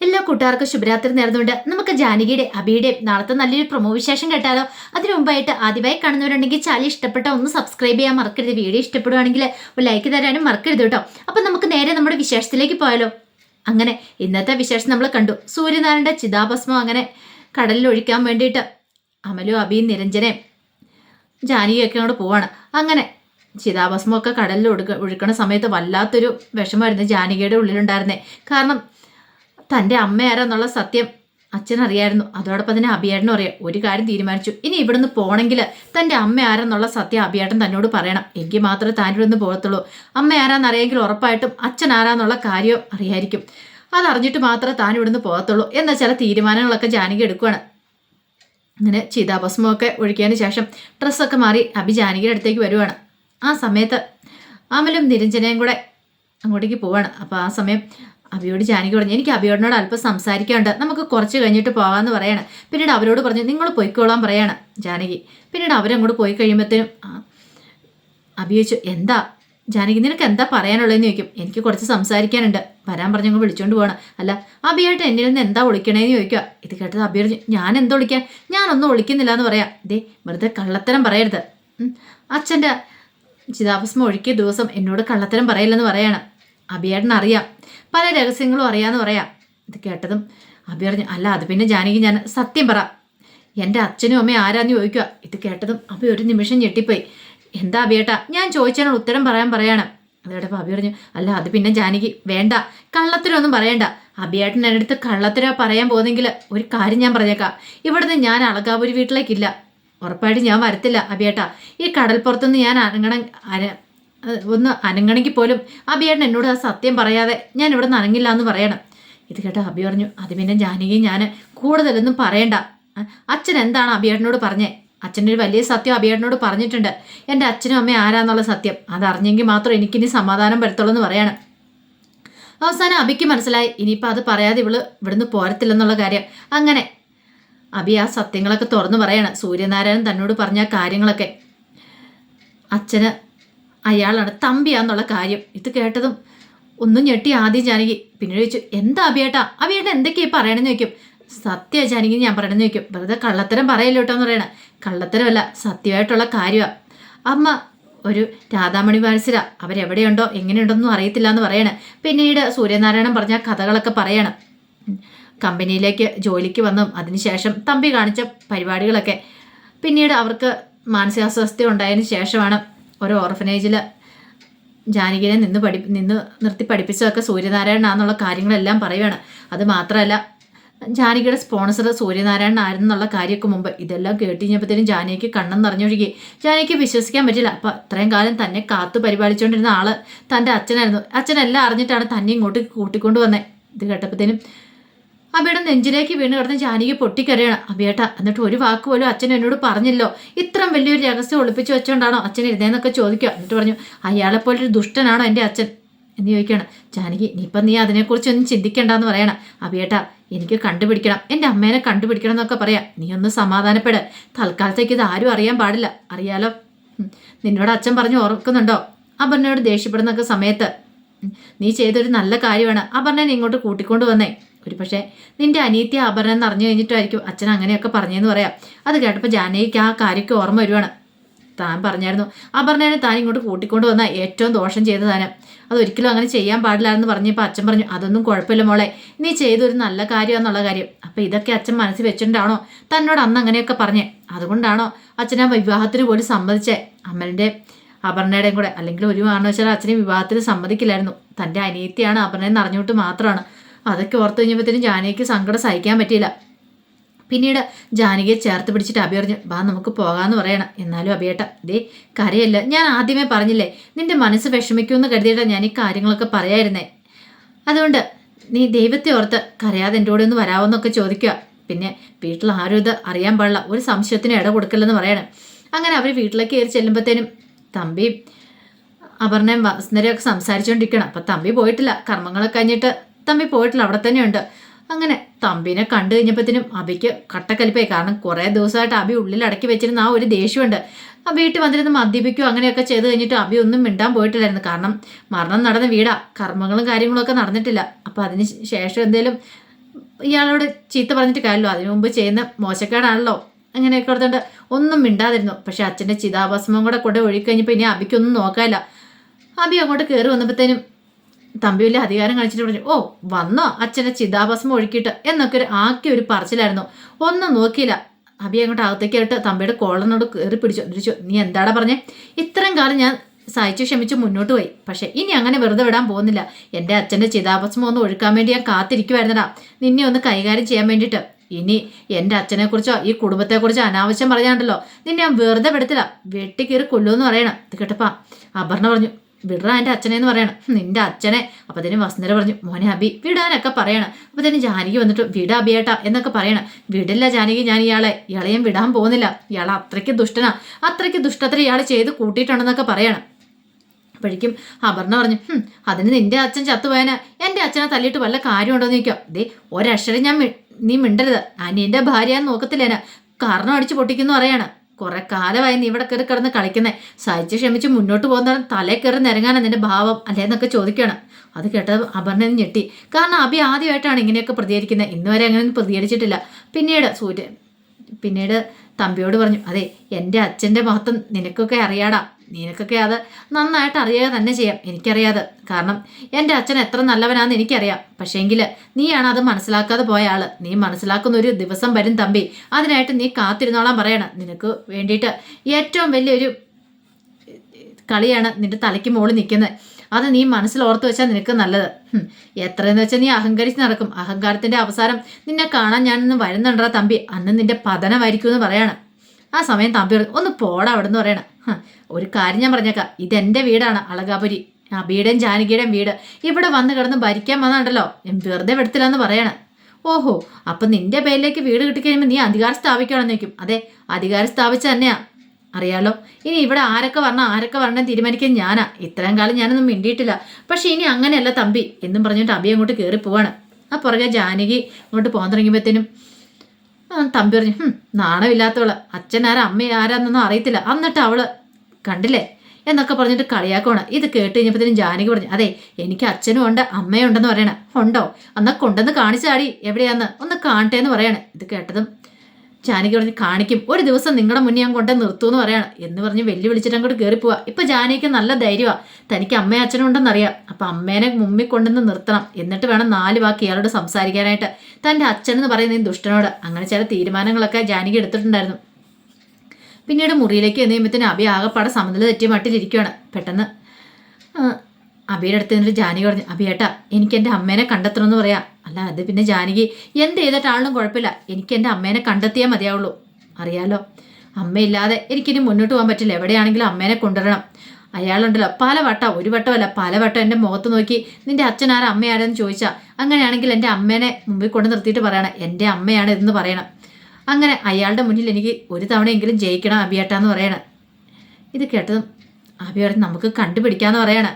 എല്ലാ കൂട്ടുകാർക്കും ശുഭരാത്രി നേർന്നുകൊണ്ട് നമുക്ക് ജാനകിയുടെ അബിയുടെയും നാളത്തെ നല്ലൊരു പ്രൊമോ വിശേഷം കേട്ടാലോ? അതിനു മുമ്പായിട്ട് ആദ്യമായി കാണുന്നവരുണ്ടെങ്കിൽ ചാനൽ ഇഷ്ടപ്പെട്ട ഒന്ന് സബ്സ്ക്രൈബ് ചെയ്യാൻ മറക്കരുത്. വീഡിയോ ഇഷ്ടപ്പെടുവാണെങ്കിൽ ഒരു ലൈക്ക് തരാനും മറക്കരുത് കേട്ടോ. അപ്പം നമുക്ക് നേരെ നമ്മുടെ വിശേഷത്തിലേക്ക് പോയാലോ? അങ്ങനെ ഇന്നത്തെ വിശേഷം നമ്മൾ കണ്ടു. സൂര്യനാരായണന്റെ ചിതാഭസ്മം അങ്ങനെ കടലിൽ ഒഴിക്കാൻ വേണ്ടിയിട്ട് അമലും അബിയും നിരഞ്ജനയും ജാനകിയൊക്കെ അങ്ങോട്ട് പോവാണ്. അങ്ങനെ ചിതാഭസ്മമൊക്കെ കടലിൽ ഒഴുക ഒഴുക്കണ സമയത്ത് വല്ലാത്തൊരു വിഷമമായിരുന്നു ജാനകിയുടെ ഉള്ളിലുണ്ടായിരുന്നേ. കാരണം തന്റെ അമ്മയാരെന്നുള്ള സത്യം അച്ഛൻ അറിയായിരുന്നു അതോടൊപ്പം തന്നെ അഭിയേട്ടനും അറിയാം. ഒരു കാര്യം തീരുമാനിച്ചു. ഇനി ഇവിടുന്ന് പോകണമെങ്കിൽ തന്റെ അമ്മ ആരെന്നുള്ള സത്യം അഭിയേട്ടൻ തന്നോട് പറയണം. എങ്കിൽ മാത്രമേ താൻ ഇവിടുന്ന് പോകത്തുള്ളൂ. അമ്മ ഉറപ്പായിട്ടും അച്ഛൻ ആരാന്നുള്ള കാര്യവും അറിയായിരിക്കും. അതറിഞ്ഞിട്ട് മാത്രമേ താൻ ഇവിടുന്ന് പോകത്തുള്ളൂ എന്ന ചില തീരുമാനങ്ങളൊക്കെ ജാനകി എടുക്കുകയാണ് അങ്ങനെ ചിതാഭസ്മമൊക്കെ ഒഴിക്കിയതിന് ശേഷം ഡ്രസ്സൊക്കെ മാറി അഭി ജാനകിയുടെ അടുത്തേക്ക് വരുവാണ്. ആ സമയത്ത് അമലും നിരഞ്ജനയും കൂടെ അങ്ങോട്ടേക്ക് പോവാണ്. അപ്പോൾ ആ സമയം അഭിയോട് ജാനകി പറഞ്ഞു എനിക്ക് അബിയോടിനോട് അല്പം സംസാരിക്കാനുണ്ട്. നമുക്ക് കുറച്ച് കഴിഞ്ഞിട്ട് പോകാമെന്ന് പറയാണ്. പിന്നീട് അവരോട് പറഞ്ഞു നിങ്ങൾ പൊയ്ക്കോളാൻ പറയാണ് ജാനകി. പിന്നീട് അവരങ്ങോട്ട് പോയി കഴിയുമ്പോഴത്തേനും അഭി എന്താ? ജാനകി നിനക്ക് എന്താ പറയാനുള്ളതെന്ന് ചോദിക്കും. എനിക്ക് കുറച്ച് സംസാരിക്കാനുണ്ട്. വരാൻ പറഞ്ഞു പറഞ്ഞങ്ങ് വിളിച്ചോണ്ട് പോകണം അല്ല അഭിയായിട്ട് എന്നിൽ നിന്ന് എന്താ വിളിക്കണേന്ന് ചോദിക്കുക ഇത് കേട്ടത് പറഞ്ഞു ഞാൻ എന്താ വിളിക്കാൻ ഞാനൊന്നും വിളിക്കുന്നില്ല എന്ന് പറയാം. ദേ വെറുതെ കള്ളത്തരം പറയരുത്. അച്ഛന്റെ ചിതാഭസ്മം ഒഴുക്കിയ ദിവസം എന്നോട് കള്ളത്തരം പറയില്ലെന്ന് പറയണം. അബിയേട്ടൻ പല രഹസ്യങ്ങളും അറിയാമെന്ന് പറയാം. ഇത് കേട്ടതും അഭി പറഞ്ഞു അല്ല അത് പിന്നെ ജാനകി ഞാൻ സത്യം പറ. എന്റെ അച്ഛനും അമ്മയും ആരാന്ന് ചോദിക്കുക. ഇത് കേട്ടതും അഭി ഒരു നിമിഷം ഞെട്ടിപ്പോയി. എന്താ അഭിയേട്ടാ? ഞാൻ ചോദിച്ചാൽ ഉത്തരം പറയാൻ പറയാണ്. അതോടെ അഭി പറഞ്ഞു അല്ല അത് പിന്നെ ജാനകി വേണ്ട. കള്ളത്തിനൊന്നും പറയണ്ട. അഭിയേട്ടൻ എന്റെ അടുത്ത് കള്ളത്തര പറയാൻ പോകുന്നെങ്കിൽ ഒരു കാര്യം ഞാൻ പറഞ്ഞേക്കാം. ഇവിടുന്ന് ഞാൻ അളകാപുരി വീട്ടിലേക്കില്ല. ഉറപ്പായിട്ട് ഞാൻ വരത്തില്ല അഭിയേട്ട. ഈ കടൽപ്പുറത്തുനിന്ന് ഞാൻ അനങ്ങണം ഒന്ന് അനങ്ങണമെങ്കിൽ പോലും അഭിയേട്ടൻ എന്നോട് ആ സത്യം പറയാതെ ഞാൻ ഇവിടെ നിന്ന് അനങ്ങില്ല എന്ന് പറയണം. ഇത് കേട്ട അബി പറഞ്ഞു അത് പിന്നെ ജാനകി ഞാൻ കൂടുതലൊന്നും പറയണ്ട. അച്ഛൻ എന്താണ് അബിയേട്ടനോട് പറഞ്ഞേ? അച്ഛന്റെ ഒരു വലിയ സത്യം അബിയേട്ടനോട് പറഞ്ഞിട്ടുണ്ട്. എന്റെ അച്ഛനും അമ്മയും ആരാന്നുള്ള സത്യം. അതറിഞ്ഞെങ്കിൽ മാത്രം എനിക്കിനി സമാധാനം വരത്തുള്ളൂ എന്ന് പറയാണ്. അവസാനം അബിക്ക് മനസ്സിലായി ഇനിയിപ്പോൾ അത് പറയാതെ ഇവൾ ഇവിടുന്ന് പോരത്തില്ലെന്നുള്ള കാര്യം. അങ്ങനെ അബി ആ സത്യങ്ങളൊക്കെ തുറന്നു പറയാണ്. സൂര്യനാരായണൻ തന്നോട് പറഞ്ഞ കാര്യങ്ങളൊക്കെ. അച്ഛന് അയാളാണ് തമ്പിയാന്നുള്ള കാര്യം. ഇത് കേട്ടതും ഒന്നും ഞെട്ടി ആദ്യം ജാനകി പിന്നെ ചോദിച്ചു എന്താ അഭിയേട്ടാ? അഭിയേട്ട എന്തൊക്കെയാ പറയണമെന്ന് ചോദിക്കും. സത്യ ജാനകി ഞാൻ പറയണമെന്ന് ചോദിക്കും. വെറുതെ കള്ളത്തരം പറയല്ലോ കേട്ടോ എന്ന് പറയണേ. കള്ളത്തരമല്ല സത്യമായിട്ടുള്ള കാര്യമാണ് അമ്മ ഒരു രാധാമണി മനസ്സില അവരെവിടെയുണ്ടോ എങ്ങനെയുണ്ടോന്നും അറിയത്തില്ല എന്ന് പറയണേ. പിന്നീട് സൂര്യനാരായണൻ പറഞ്ഞ കഥകളൊക്കെ പറയണം. കമ്പനിയിലേക്ക് ജോലിക്ക് വന്നും അതിനുശേഷം തമ്പി കാണിച്ച പരിപാടികളൊക്കെ. പിന്നീട് അവർക്ക് മാനസികാസ്വസ്ഥ ഉണ്ടായതിനു ശേഷമാണ് ഒരു ഓർഫനേജിൽ ജാനകിനെ നിന്ന് പഠി നിന്ന് നിർത്തി പഠിപ്പിച്ചതൊക്കെ സൂര്യനാരായണാന്നുള്ള കാര്യങ്ങളെല്ലാം പറയുകയാണ് അത് മാത്രമല്ല ജാനകിയുടെ സ്പോൺസർ സൂര്യനാരായണൻ ആയിരുന്നുള്ള കാര്യമൊക്കെ മുമ്പ് ഇതെല്ലാം കേട്ട് കഴിഞ്ഞപ്പോഴത്തേനും ജാനകിക്ക് കണ്ണം നിറഞ്ഞൊഴുകി. ജാനകിക്ക് വിശ്വസിക്കാൻ പറ്റില്ല. അപ്പം അത്രയും കാലം തന്നെ കാത്തു പരിപാലിച്ചുകൊണ്ടിരുന്ന ആൾ തന്റെ അച്ഛനായിരുന്നു. അച്ഛനെല്ലാം അറിഞ്ഞിട്ടാണ് തന്നെ ഇങ്ങോട്ട് കൂട്ടിക്കൊണ്ടു വന്നത് ഇത് കേട്ടപ്പോഴത്തേനും അബിയുടെ നെഞ്ചിലേക്ക് വീണ് കിടന്ന് ജാനകി പൊട്ടിക്കരയാണ്. അബിയേട്ട എന്നിട്ട് ഒരു വാക്ക് പോലും അച്ഛൻ എന്നോട് പറഞ്ഞില്ലോ? ഇത്രയും വലിയൊരു രഹസ്യം ഒളിപ്പിച്ച് വെച്ചോണ്ടാണോ അച്ഛൻ ഇരുന്നേന്നൊക്കെ ചോദിക്കുക? എന്നിട്ട് പറഞ്ഞു അയാളെപ്പോലൊരു ദുഷ്ടനാണോ എന്റെ അച്ഛൻ? എന്ന് ചോദിക്കുകയാണ്. ജാനകി ഇനിയിപ്പം നീ അതിനെക്കുറിച്ചൊന്നും ചിന്തിക്കേണ്ടെന്ന് പറയണം. അബിയേട്ട എനിക്ക് കണ്ടുപിടിക്കണം. എന്റെ അമ്മേനെ കണ്ടുപിടിക്കണം എന്നൊക്കെ പറയാം. നീ ഒന്ന് സമാധാനപ്പെട്. തൽക്കാലത്തേക്ക് ഇത് ആരും അറിയാൻ പാടില്ല. അറിയാലോ. നിന്നോട് അച്ഛൻ പറഞ്ഞു ഓർക്കുന്നുണ്ടോ? അപർണയോട് ദേഷ്യപ്പെടുന്നൊക്കെ സമയത്ത്. നീ ചെയ്തൊരു നല്ല കാര്യമാണ്. അപർണനെ ഇങ്ങോട്ട് കൂട്ടിക്കൊണ്ട് വന്നേ. ഒരു പക്ഷേ നിന്റെ അനിയത്തി ആഭരണം എന്ന് അറിഞ്ഞു കഴിഞ്ഞിട്ടായിരിക്കും അച്ഛൻ അങ്ങനെയൊക്കെ പറഞ്ഞതെന്ന് പറയാം. അത് കേട്ടപ്പോൾ ജാനകിക്ക് ആ കാര്യമൊക്കെ ഓർമ്മ വരുവാണ്. താൻ പറഞ്ഞായിരുന്നു അപർണേനെ താൻ ഇങ്ങോട്ട് കൂട്ടിക്കൊണ്ട് വന്ന ഏറ്റവും ദോഷം ചെയ്ത താനും അതൊരിക്കലും അങ്ങനെ ചെയ്യാൻ പാടില്ലായിരുന്നു പറഞ്ഞപ്പോൾ അച്ഛൻ പറഞ്ഞു അതൊന്നും കുഴപ്പമില്ല മോളെ നീ ചെയ്തൊരു നല്ല കാര്യമാണെന്നുള്ള കാര്യം. അപ്പം ഇതൊക്കെ അച്ഛൻ മനസ്സിൽ വെച്ചിട്ടുണ്ടാണോ? തന്നോട് അന്ന് അങ്ങനെയൊക്കെ പറഞ്ഞേ. അതുകൊണ്ടാണോ അച്ഛൻ ആ വിവാഹത്തിന് പോലും സമ്മതിച്ചേ? അമ്മലിന്റെ അപർണയുടെയും കൂടെ അല്ലെങ്കിൽ ഒരു കാരണവശാലും അച്ഛനെ വിവാഹത്തിന് സമ്മതിക്കില്ലായിരുന്നു. തന്റെ അനിയത്തിയാണ് അപർണയെന്ന് അറിഞ്ഞുകൊണ്ട് മാത്രമാണ്. അതൊക്കെ ഓർത്ത് കഴിഞ്ഞപ്പോഴത്തേനും ജാനകിക്ക് സങ്കടം സഹിക്കാൻ പറ്റിയില്ല. പിന്നീട് ജാനകിയെ ചേർത്ത് പിടിച്ചിട്ട് അഭി പറഞ്ഞു ബാ നമുക്ക് പോകാമെന്ന് പറയണം. എന്നാലും അഭിയേട്ട ദേ കരയല്ല. ഞാൻ ആദ്യമേ പറഞ്ഞില്ലേ നിന്റെ മനസ്സ് വിഷമിക്കുമെന്ന് കരുതിയിട്ടാണ് ഞാൻ ഈ കാര്യങ്ങളൊക്കെ പറയായിരുന്നേ. അതുകൊണ്ട് നീ ദൈവത്തെ ഓർത്ത് കരയാതെ എന്റെ കൂടെ ഒന്ന് വരാവെന്നൊക്കെ ചോദിക്കുക. പിന്നെ വീട്ടിൽ ആരും ഇത് അറിയാൻ പാടില്ല. ഒരു സംശയത്തിന് ഇട കൊടുക്കില്ലെന്ന് പറയണം. അങ്ങനെ അവർ വീട്ടിലേക്ക് കയറി ചെല്ലുമ്പോഴത്തേനും തമ്പി അപർണയും വസുന്ധരയൊക്കെ സംസാരിച്ചുകൊണ്ടിരിക്കണം അപ്പം തമ്പി പോയിട്ടില്ല. കർമ്മങ്ങളൊക്കെ കഴിഞ്ഞിട്ട് തമ്പി പോയിട്ടില്ല അവിടെ തന്നെയുണ്ട്. അങ്ങനെ തമ്പിനെ കണ്ടു കഴിഞ്ഞപ്പോഴത്തേനും അബിക്ക് കട്ടക്കലിപ്പായി. കാരണം കുറേ ദിവസമായിട്ട് അബി ഉള്ളിൽ അടക്കി വെച്ചിരുന്ന ആ ഒരു ദേഷ്യമുണ്ട്. ആ വീട്ടിൽ വന്നിരുന്ന് മദ്യപിക്കുകയോ അങ്ങനെയൊക്കെ ചെയ്ത് കഴിഞ്ഞിട്ട് അബി ഒന്നും മിണ്ടാൻ പോയിട്ടില്ലായിരുന്നു. കാരണം മരണം നടന്ന വീടാ. കർമ്മങ്ങളും കാര്യങ്ങളും ഒക്കെ നടന്നിട്ടില്ല. അപ്പം അതിന് ശേഷം എന്തേലും ഇയാളോട് ചീത്ത പറഞ്ഞിട്ട് കാര്യമല്ലോ. അതിനു മുമ്പ് ചെയ്യുന്ന മോശക്കേടാണല്ലോ. അങ്ങനെയൊക്കെ ഓർത്തുകൊണ്ട് ഒന്നും മിണ്ടാതിരുന്നു. പക്ഷെ അച്ഛന്റെ ചിതാഭസ്മം കൂടെ കൂടെ ഒഴുകി കഴിഞ്ഞപ്പോൾ ഇനി അബിക്കൊന്നും നോക്കാനില്ല. അബി അങ്ങോട്ട് കയറി വന്നപ്പോഴത്തേനും തമ്പി വലിയ അധികാരം കാണിച്ചിട്ട് പറഞ്ഞു ഓ വന്നോ അച്ഛനെ ചിതാഭസ്മം ഒഴുക്കിയിട്ട് എന്നൊക്കെ ഒരു ആക്കി ഒരു പറച്ചിലായിരുന്നു. ഒന്നും നോക്കിയില്ല. അബി അങ്ങോട്ട് അകത്തേക്കായിട്ട് തമ്പിയുടെ കോളറിനോട് കയറി പിടിച്ചു. പിടിച്ചു നീ എന്താടാ പറഞ്ഞേ? ഇത്രയും കാലം ഞാൻ സഹിച്ചു ക്ഷമിച്ച് മുന്നോട്ട് പോയി. പക്ഷെ ഇനി അങ്ങനെ വെറുതെ വിടാൻ പോകുന്നില്ല. എന്റെ അച്ഛന്റെ ചിതാഭസ്മം ഒന്ന് ഒഴുക്കാൻ വേണ്ടി ഞാൻ കാത്തിരിക്കുമായിരുന്നടാ നിന്നെ ഒന്ന് കൈകാര്യം ചെയ്യാൻ വേണ്ടിയിട്ട്. ഇനി എന്റെ അച്ഛനെക്കുറിച്ചോ ഈ കുടുംബത്തെക്കുറിച്ചോ അനാവശ്യം പറയാണ്ടല്ലോ നിന്നെ ഞാൻ വെറുതെ വിടത്തില്ല. വെട്ടിക്കീറി കൊല്ലുമെന്ന് പറയണം. ഇത് കേട്ടപ്പാ അപർണ പറഞ്ഞു വിടറ എന്റെ അച്ഛനെ എന്ന് പറയണം. നിന്റെ അച്ഛനെ. അപ്പം തന്നെ വസുന്ധര പറഞ്ഞു മോനെ അബി വിടാനൊക്കെ പറയണം. അപ്പം തന്നെ ജാനകി വന്നിട്ട് വിട അബിയേട്ടാ എന്നൊക്കെ പറയണം. വിടില്ല ജാനകി ഞാൻ ഇയാളെ ഇയാളെയും വിടാൻ പോകുന്നില്ല. ഇയാൾ അത്രയ്ക്ക് ദുഷ്ടനാ. അത്രയ്ക്ക് ദുഷ്ടത്തിൽ ഇയാൾ ചെയ്ത് കൂട്ടിയിട്ടുണ്ടെന്നൊക്കെ പറയണം. അപ്പോഴേക്കും അപർണ പറഞ്ഞു "ഹും, അതിന് നിന്റെ അച്ഛൻ ചത്തുപോയന? എന്റെ അച്ഛനെ തല്ലിയിട്ട് വല്ല കാര്യമുണ്ടോ എന്ന് ചോദിക്കാം. ദേ ഒരക്ഷരം ഞാൻ നീ മിണ്ടരുത്. അനിയന്റെ ഭാര്യ നോക്കത്തില്ലേന. കാരണം അടിച്ച് പൊട്ടിക്കുന്നു പറയാണ്. കുറെ കാലമായി നീ ഇവിടെ കയറി കിടന്ന് കളിക്കുന്നേ. സഹിച്ച് ക്ഷമിച്ച് മുന്നോട്ട് പോകുന്ന തലേ കയറി നിരങ്ങാനാണ് നിന്റെ ഭാവം അല്ലേന്നൊക്കെ ചോദിക്കണം. അത് കേട്ടത് അപർണ ഞെട്ടി. കാരണം അഭി ആദ്യമായിട്ടാണ് ഇങ്ങനെയൊക്കെ പ്രതികരിക്കുന്നത്. ഇന്ന് വരെ അങ്ങനെ പ്രതികരിച്ചിട്ടില്ല. പിന്നീട് സൂര്യൻ പിന്നീട് തമ്പിയോട് പറഞ്ഞു അതെ എന്റെ അച്ഛന്റെ മഹത്വം നിനക്കൊക്കെ അറിയാടാ. നിനക്കൊക്കെ അത് നന്നായിട്ട് അറിയുക തന്നെ ചെയ്യാം. എനിക്കറിയാതെ. കാരണം എന്റെ അച്ഛൻ എത്ര നല്ലവനാന്ന് എനിക്കറിയാം. പക്ഷേങ്കിൽ നീയാണ് അത് മനസ്സിലാക്കാതെ പോയ ആൾ നീ മനസ്സിലാക്കുന്ന ഒരു ദിവസം വരും തമ്പി. അതിനായിട്ട് നീ കാത്തിരുന്നോളാൻ പറയണം. നിനക്ക് വേണ്ടിയിട്ട് ഏറ്റവും വലിയൊരു കളിയാണ് നിന്റെ തലയ്ക്ക് മുകളിൽ നിൽക്കുന്നത്. അത് നീ മനസ്സിൽ ഓർത്ത് വെച്ചാൽ നിനക്ക് നല്ലത്. എത്രയെന്ന് വെച്ചാൽ നീ അഹങ്കരിച്ച് നടക്കും. അഹങ്കാരത്തിന്റെ അവസാനം നിന്നെ കാണാൻ ഞാനിന്ന് വരുന്നുണ്ടാ തമ്പി. അന്ന് നിന്റെ പതനമായിരിക്കും എന്ന് പറയാണ്. ആ സമയം തമ്പി ഒന്ന് പോടാ അവിടെ നിന്ന് പറയണം ഒരു കാര്യം ഞാൻ പറഞ്ഞേക്കാം. ഇതെന്റെ വീടാണ് അളകാപുരി. ആ അബിയുടെയും ജാനകിയുടെയും വീട്. ഇവിടെ വന്ന് കിടന്ന് ഭരിക്കാൻ വന്നാണ്ടല്ലോ. വെറുതെ വിടത്തില്ലെന്ന് പറയണം. ഓഹോ അപ്പം നിന്റെ പേരിലേക്ക് വീട് കിട്ടിക്കഴിയുമ്പോൾ നീ അധികാരം സ്ഥാപിക്കുകയാണെന്ന് വയ്ക്കും അതെ അധികാരം സ്ഥാപിച്ച തന്നെയാ. അറിയാലോ ഇനി ഇവിടെ ആരൊക്കെ വരണം ആരൊക്കെ വരണം തീരുമാനിക്കാൻ ഞാനാ. ഇത്രയും കാലം ഞാനൊന്നും മിണ്ടിയിട്ടില്ല. പക്ഷേ ഇനി അങ്ങനെയല്ല തമ്പി എന്നും പറഞ്ഞിട്ട് അബി അങ്ങോട്ട് കയറി പോവാണ് ആ പുറകെ ജാനകി അങ്ങോട്ട് പോകാൻ തുടങ്ങിയപ്പോഴത്തേനും ആ, തമ്പി പറഞ്ഞു "ഹും, നാണമില്ലാത്തവൾ. അച്ഛൻ ആരാ അമ്മ ആരാന്നൊന്നും അറിയത്തില്ല. എന്നിട്ട് അവൾ കണ്ടില്ലേ? എന്നൊക്കെ പറഞ്ഞിട്ട് കളിയാക്കുവാണ്. ഇത് കേട്ട് കഴിഞ്ഞപ്പോഴത്തേനും ജാനകി പറഞ്ഞു അതെ എനിക്ക് അച്ഛനും ഉണ്ട് അമ്മയും ഉണ്ടെന്ന് പറയണേ. ഉണ്ടോ? എന്നാ കൊണ്ടെന്ന് കാണിച്ചാടി എവിടെയാന്ന്? ഒന്ന് കാണട്ടെ എന്ന് പറയണേ. ഇത് കേട്ടതും ജാനകി പറഞ്ഞ് കാണിക്കും. ഒരു ദിവസം നിങ്ങളുടെ മുന്നേ ഞാൻ നിർത്തു എന്ന് പറയാണ്. എന്ന് പറഞ്ഞ് വെല്ലു വിളിച്ചിട്ട് അങ്ങോട്ട് കയറി പോവാ. ഇപ്പൊ ജാനകിക്ക് നല്ല ധൈര്യമാണ് തനിക്ക് അമ്മയും അച്ഛനും ഉണ്ടെന്ന് അറിയാം. അപ്പൊ അമ്മേനെ മുമ്മി കൊണ്ടുവന്ന് നിർത്തണം. എന്നിട്ട് വേണം നാല് വാക്ക് ഇയാളോട് സംസാരിക്കാനായിട്ട്. തന്റെ അച്ഛൻ എന്ന് പറയുന്ന ഈ ദുഷ്ടനോട്. അങ്ങനെ ചില തീരുമാനങ്ങളൊക്കെ ജാനകി എടുത്തിട്ടുണ്ടായിരുന്നു. പിന്നീട് മുറിയിലേക്ക് എന്ന് കഴിയുമ്പോഴത്തേന് അബി ആകെപ്പാടെ സമനില തെറ്റിയ മട്ടിലിരിക്കുകയാണ് പെട്ടെന്ന് അബിയുടെ അടുത്ത് നിന്നിട്ട് ജാനകി പറഞ്ഞു അബിയേട്ടാ എനിക്ക് എന്റെ അമ്മേനെ കണ്ടെത്തണമെന്ന് പറയാം. അല്ല അത് പിന്നെ ജാനകി എന്ത് ചെയ്തിട്ടാണെങ്കിലും കുഴപ്പമില്ല. എനിക്ക് എന്റെ അമ്മേനെ കണ്ടെത്തിയേ മതിയാവുള്ളൂ. അറിയാലോ? അമ്മയില്ലാതെ എനിക്കിനി മുന്നോട്ട് പോകാൻ പറ്റില്ല. എവിടെയാണെങ്കിലും അമ്മേനെ കൊണ്ടുവരണം. അയാളുണ്ടല്ലോ. പല വട്ടം ഒരു വട്ടമല്ല പല വട്ടം എന്റെ മുഖത്ത് നോക്കി നിന്റെ അച്ഛനാരാ അമ്മയാരെന്ന് അമ്മ ചോദിച്ചാൽ അങ്ങനെയാണെങ്കിൽ എന്റെ അമ്മേനെ മുമ്പിൽ കൊണ്ട് നിർത്തിയിട്ട് പറയണം. എന്റെ അമ്മയാണ് ഇതെന്ന് പറയണം. അങ്ങനെ അയാളുടെ മുന്നിൽ എനിക്ക് ഒരു തവണയെങ്കിലും ജയിക്കണം അബിയേട്ടാന്ന് പറയണം. ഇത് കേട്ടതും അബി നമുക്ക് കണ്ടുപിടിക്കാമെന്ന് പറയണം.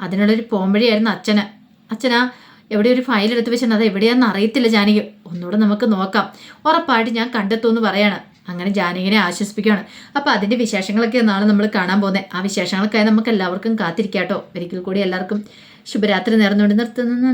അതിനുള്ളൊരു പോംവഴിയായിരുന്നു അച്ഛന്. അച്ഛനാ എവിടെ ഒരു ഫയൽ എടുത്ത് വെച്ചാൽ അത് എവിടെയാണെന്ന് അറിയത്തില്ല ജാനകി. ഒന്നുകൂടെ നമുക്ക് നോക്കാം. ഉറപ്പായിട്ട് ഞാൻ കണ്ടെത്തുമെന്ന് പറയാണ്. അങ്ങനെ ജാനകിനെ ആശ്വസിപ്പിക്കുകയാണ്. അപ്പോൾ അതിന്റെ വിശേഷങ്ങളൊക്കെ എന്നാണ് നമ്മൾ കാണാൻ പോകുന്നത്. ആ വിശേഷങ്ങൾക്കായി നമുക്ക് എല്ലാവർക്കും കാത്തിരിക്കാട്ടോ. ഒരിക്കൽ കൂടി എല്ലാവർക്കും ശുഭരാത്രി നേർന്നുകൊണ്ട് നിർത്തുന്നു.